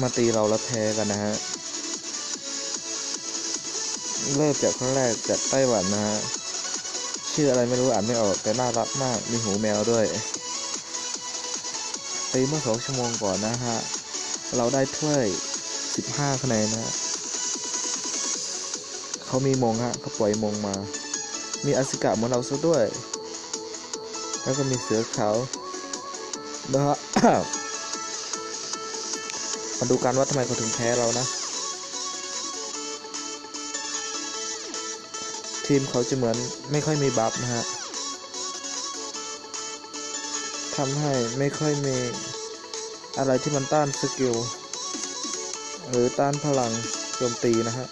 มาตีเราแล้วแพ้กันนะฮะ เริ่มจากครั้งแรกจากไต้หวันนะฮะ ชื่ออะไรไม่รู้อ่านไม่ออกแต่น่ารักมากมีหูแมวด้วย ตีเมื่อสองชั่วโมงก่อนนะฮะ เราได้ถ้วย 15คะแนนนะฮะเขามีมงฮะเขาปล่อยมงมา มีอาสิกะเหมือนเราซะด้วย แล้วก็มีเสือขาวนะฮะ มาดูกันว่าทำไมเขาถึงแพ้เรานะ ทีมเขาจะเหมือนไม่ค่อยมีบัฟนะฮะทำให้ไม่ค่อยมีอะไรที่มันต้านสกิล หรือต้านพลังโจมตีนะฮะ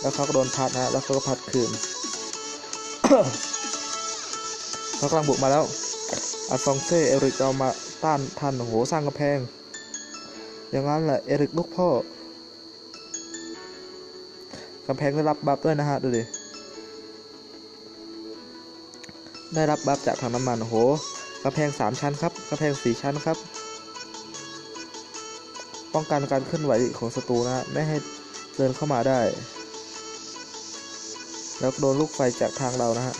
แล้วเขาก็โดนพัดนะแล้วเขาก็พัดคืนเขากำลังบุกมาแล้วอัลฟองเซ่เอริกเอามาต้านทันโอ้โห สร้างกำแพง อย่างนั้นแหละเอริกลูกพ่อกำแพงได้รับบัฟด้วยนะฮะดูดิได้รับบัฟจากทางน้ำมันโอ้โหกำแพงสามชั้นครับกำแพงสี่ชั้นครับ ป้องกันการเคลื่อนไหวของศัตรูนะไม่ให้เดินเข้ามาได้ แล้วโดนลูกไฟจากทางเรานะฮะ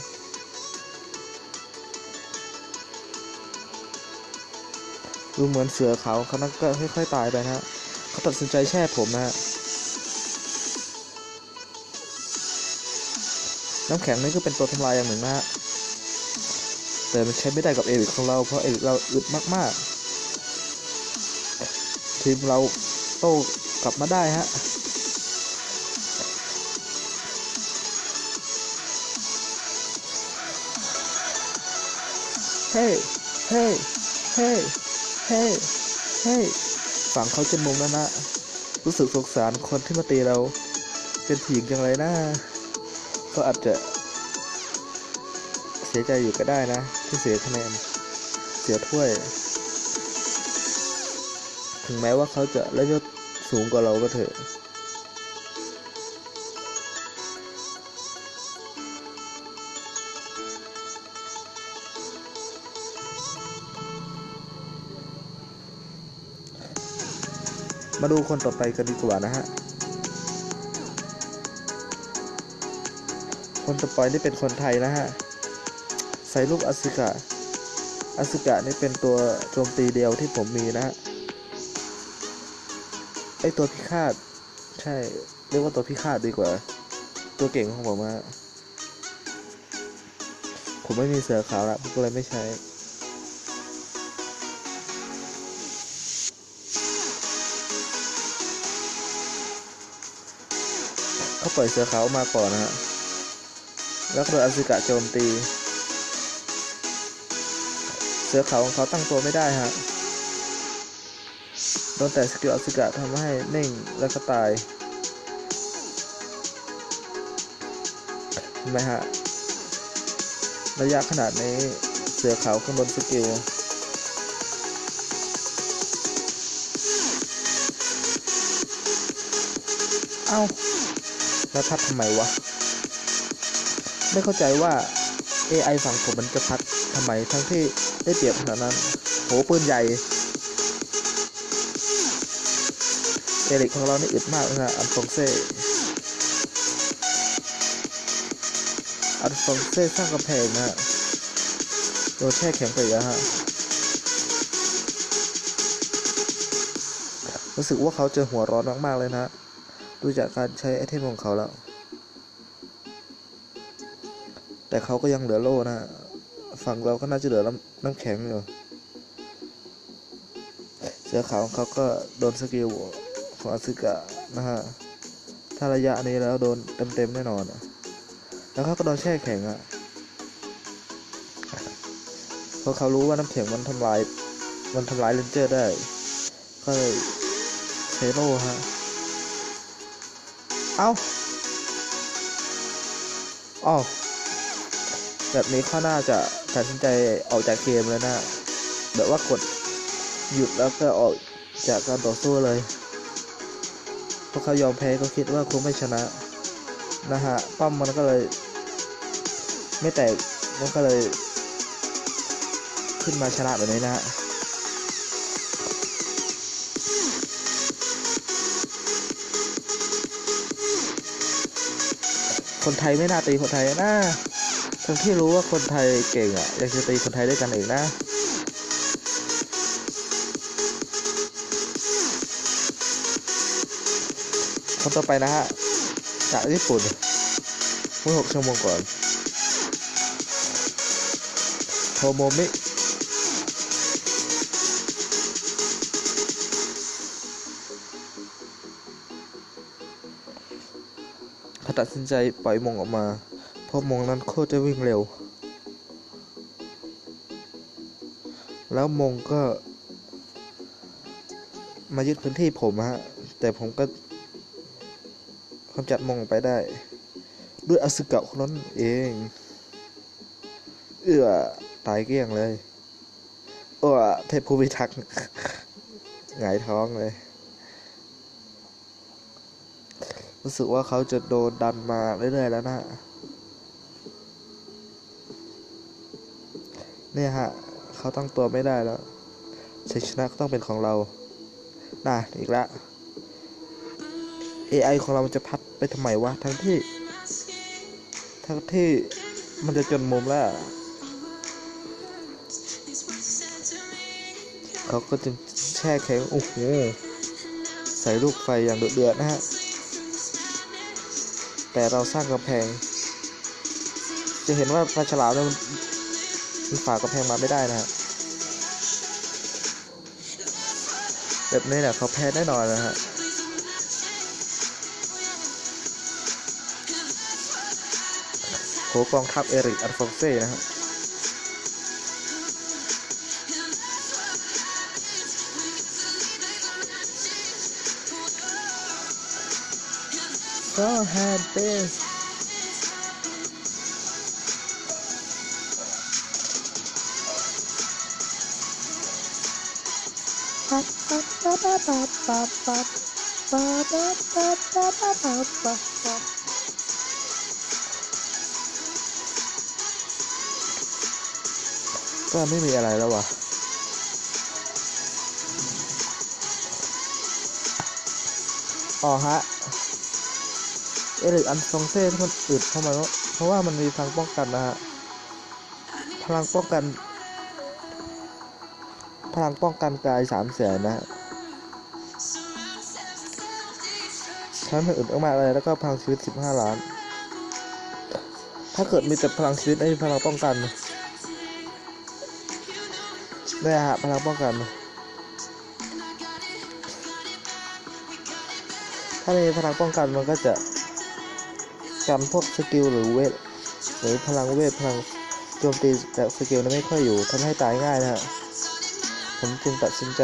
ดูเหมือนเสือเขาเขานั่นก็ค่อยๆตายไปนะฮะเขาตัดสินใจแช่ผมนะฮะน้ำแข็งนี่ก็เป็นตัวทำลายอย่างหนึ่งนะฮะแต่มันใช้ไม่ได้กับเอริกของเราเพราะเอริกเราอึดมากๆ ทีมเราโต้กลับมาได้ฮะเฮ้ เฮ้ เฮ้ เฮ้ เฮ้ฝั่งเขาจนมุมแล้วนะ รู้สึกสงสารคนที่มาตีเรา เป็นผีจังไรนะ ก็อาจจะ เสียใจอยู่ก็ได้นะ ที่เสียคะแนน เสียถ้วย ถึงแม้ว่าเขาจะระยศสูงกว่าเราก็เถอะ มาดูคนต่อไปกันดีกว่านะฮะ คนต่อไปนี่เป็นคนไทยนะฮะ ใส่ลูกอสึกะอสึกะนี่เป็นตัวโจมตีเดียวที่ผมมีนะฮะ ไอตัวพิฆาต ใช่ เรียกว่าตัวพิฆาตดีกว่า ตัวเก่งของผมอะผมไม่มีเสือขาวละผมก็เลยไม่ใช้ เขาปล่อยเสือขาวมาก่อนนะฮะแล้วก็โดนอสึกะโจมตี เสือขาวของเขาตั้งตัวไม่ได้ฮะโดนแต่สกิลอสึกะทำให้นิ่งแล้วก็ตายเห็นไหมฮะระยะขนาดนี้เสือขาวข้างบนสกิลเอ้า แล้วพัดทำไมวะ ไม่เข้าใจว่า AI ฝั่งผมมันจะพัดทำไมทั้งที่ได้เปรียบขนาดนั้น โหปืนใหญ่ เอริกของเรานี่อึดมากนะอันฟองเซ่อันฟองเซ่สร้างกำแพงนะโดนแช่แข็งไปแล้วฮะรู้สึกว่าเขาจะหัวร้อนมาก ๆ เลยนะ ดูจากการใช้ไอเทมของเขาแล้ว แต่เขาก็ยังเหลือโล่นะ ฝั่งเราก็น่าจะเหลือน้ำน้ำแข็งอยู่ เสือขาวของเขาก็โดนสกิลของอาซึกะนะฮะ ถ้าระยะนี้แล้วโดนเต็มๆแน่นอนแล้วเขาก็โดนแช่แข็งอะเพราะเขารู้ว่าน้ำแข็งมันทำลาย มันทำลายเลนเจอร์ได้ ก็เลยใช้โล่ฮะ เอ้าอ๋อแบบนี้เขาน่าจะตัดสินใจออกจากเกมแล้วนะ แบบว่ากดหยุดแล้วก็ออกจากการต่อสู้เลยเพราะเขายอมแพ้ก็คิดว่าคงไม่ชนะ นะฮะ ป้อมมันก็เลย ไม่แตกมันก็เลย ขึ้นมาชนะแบบนี้นะฮะ คนไทยไม่น่าตีคนไทยนะทั้งที่รู้ว่าคนไทยเก่งอะยังจะตีคนไทยด้วยกันอีกนะคนต่อไปนะฮะจากญี่ปุ่นเมื่อหกชั่วโมงก่อนโทโมมิ เขาตัดสินใจปล่อยมงออกมา เพราะมงนั้นโคตรจะวิ่งเร็ว แล้วมงก็ มายึดพื้นที่ผมฮะ แต่ผมก็กำจัดมงไปได้ ด้วยอสึกะคนนั้นเอง เอื้อตายเกลี้ยงเลยเอ้อเทพภูมิทักษ์หงายท้องเลย รู้สึกว่าเขาจะโดนดันมาเรื่อยๆแล้วนะเนี่ยฮะ เขาตั้งตัวไม่ได้แล้วชัยชนะก็ต้องเป็นของเรา น่ะ อีกล้ว AI ของเรามันจะพัดไปทำไมวะ ทั้งที่ ทั้งที่มันจะจนมุมแล้ว เขาก็จะแช่แข็ง โอ้โห ใส่ลูกไฟอย่างเดือดๆนะฮะ แต่เราสร้างกำแพง จะเห็นว่าปลาฉลามเนี่ยมันฝ่ากำแพงมาไม่ได้นะฮะแบบนี้แหละเขาแพ้แน่นอนนะฮะโหกองทัพเอริกอัลฟองเซ่นะครับ ปั๊บปั๊บปั๊บปั๊บปั๊บปั๊บปั๊บปั๊บปั๊บปั๊บปั๊บปั๊บปั๊บก็ไม่มีอะไรแล้ววะอ๋อฮะ เอริกอันซองเซ่ที่มันอึดเข้ามาเพราะว่ามันมีพลังป้องกันนะฮะพลังป้องกัน พลังป้องกันกายสามแสนนะฮะทำให้มันอึดมากๆเลยแล้วก็พลังชีวิตสิบห้าล้าน ถ้าเกิดมีแต่พลังชีวิตไม่มีพลังป้องกันเนี่ยฮะพลังป้องกัน ถ้ามีพลังป้องกันมันก็จะ กันพวกสกิลหรือเวทหรือพลังเวทพลังโจมตีจากสกิลนั้นไม่ค่อยอยู่ทำให้ตายง่ายนะฮะผมจึงตัดสินใจ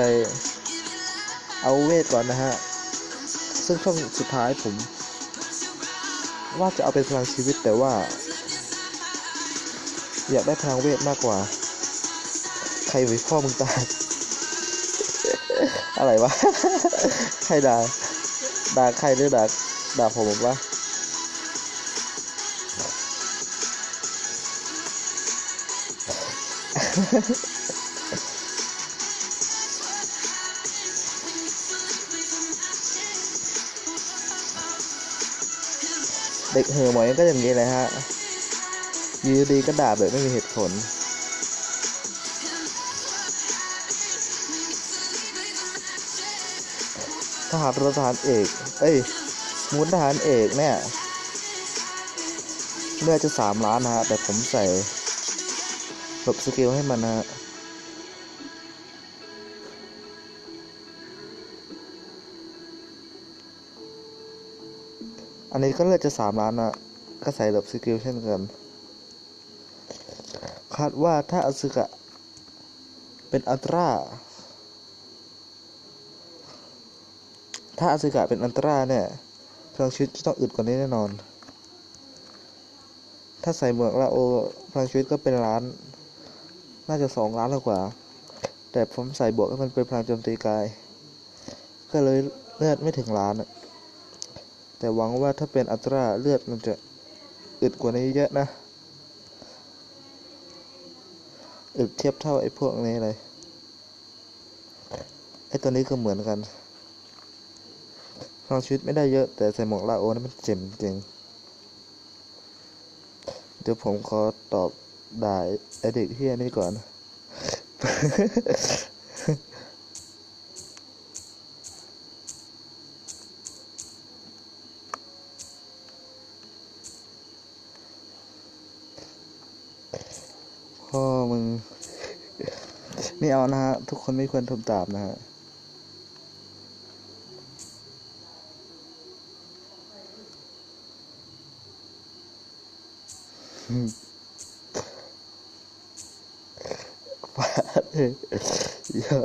เอาเวทก่อนนะฮะ ซึ่งช่วงสุดท้ายผม ว่าจะเอาเป็นพลังชีวิตแต่ว่า อยากได้พลังเวทมากกว่า ใครไว้พ่อมึงตายอะไรวะ ใครด่าด่าใครหรือด่าด่าผมผมวะ เด็กเห่อหมอยก็อย่างนี้เลยฮะยืดีก็ด่าแบบไม่มีเหตุผลทหารรทหารเอก เอ้ยมูลทหารเอกเนี่ยเลือดจะสามล้านนะฮะ แต่ผมใส่ ลบสกิลให้มันนะฮะอันนี้ก็เลือดจะสามล้านนะก็ใส่หลบสกิลเช่นกันคาดว่าถ้าอสึกะเป็นอัตราถ้าอสึกะเป็นอัตราเนี่ยพลังชีวิตจะต้องอึดกว่านี้แน่นอน ถ้าใส่เหมือกลาโอพลังชีวิตก็เป็นล้าน น่าจะสองล้านแล้วกว่า แต่ผมใส่บวกให้มันเป็นพลังโจมตีกาย ก็เลยเลือดไม่ถึงล้านแต่หวังว่าถ้าเป็นอัตราเลือดมันจะอึดกว่านี้เยอะนะ อึดเทียบเท่าไอ้พวกนี้เลย ไอ้ตัวนี้ก็เหมือนกันพลังชีวิตไม่ได้เยอะแต่ใส่หมวกลาโอนี่มันเจ๋งจริง เดี๋ยวผมขอตอบ ด่าไอเด็กเฮียนี่ก่อน พ่อมึง ไม่เอานะฮะ ทุกคนไม่ควรทำตามนะฮะฟาดเลย อย่า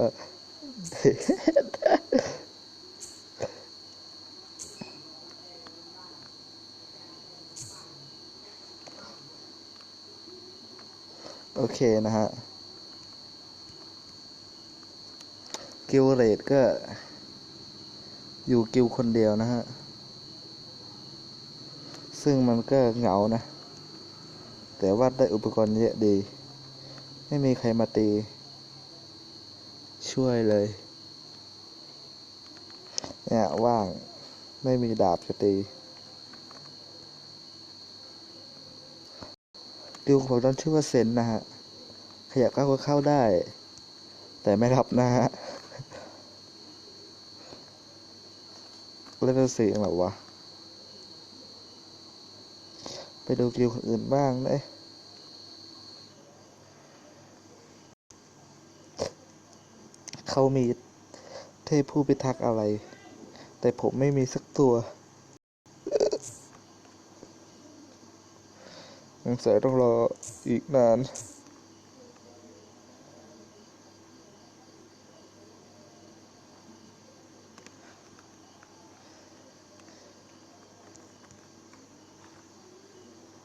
โอเคนะฮะกิลเลดก็ อยู่กิลคนเดียวนะฮะ ซึ่งมันก็เหงานะ แต่ว่าได้อุปกรณ์เยอะดี ไม่มีใครมาตี ช่วยเลย เนี่ยว่างไม่มีดาบจะตีดิวของผมต้องชื่อว่าเซนนะฮะใครอยากเข้าก็เข้าได้ แต่ไม่รับนะฮะเลเวลสี่เหรอวะ ไปดูกิวคนอื่นบ้างเล เขามีเทพผู้พิทักษ์อะไร แต่ผมไม่มีสักตัวสงสัยต้องรออีกนาน